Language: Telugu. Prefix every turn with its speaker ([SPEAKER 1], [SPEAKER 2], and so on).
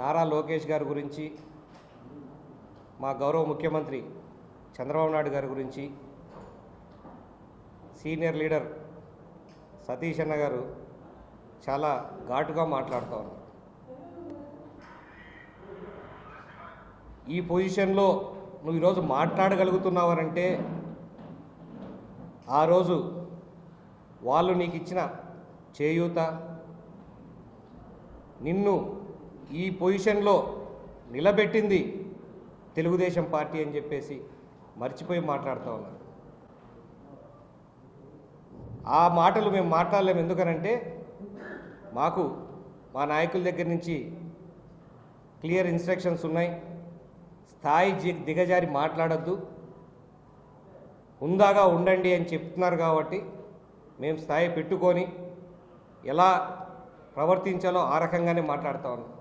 [SPEAKER 1] నారా లోకేష్ గారి గురించి మా గౌరవ ముఖ్యమంత్రి చంద్రబాబు నాయుడు గారి గురించి సీనియర్ లీడర్ సతీష్ అన్న గారు చాలా ఘాటుగా మాట్లాడుతూ ఉన్నారు. ఈ పొజిషన్లో నువ్వు ఈరోజు మాట్లాడగలుగుతున్నావనంటే ఆ రోజు వాళ్ళు నీకు ఇచ్చిన చేయూత నిన్ను ఈ పొజిషన్లో నిలబెట్టింది తెలుగుదేశం పార్టీ అని చెప్పేసి మర్చిపోయి మాట్లాడుతూ ఉన్నారు. ఆ మాటలు మేము మాట్లాడలేము ఎందుకనంటే మాకు మా నాయకుల దగ్గర నుంచి క్లియర్ ఇన్స్ట్రక్షన్స్ ఉన్నాయి. స్థాయి దిగజారి మాట్లాడొద్దు. ఉందాగా ఉండండి అని చెప్తున్నారు కాబట్టి మేము స్థాయి పెట్టుకొని ఎలా ప్రవర్తించాలో ఆ రకంగానే మాట్లాడుతూ ఉన్నాం.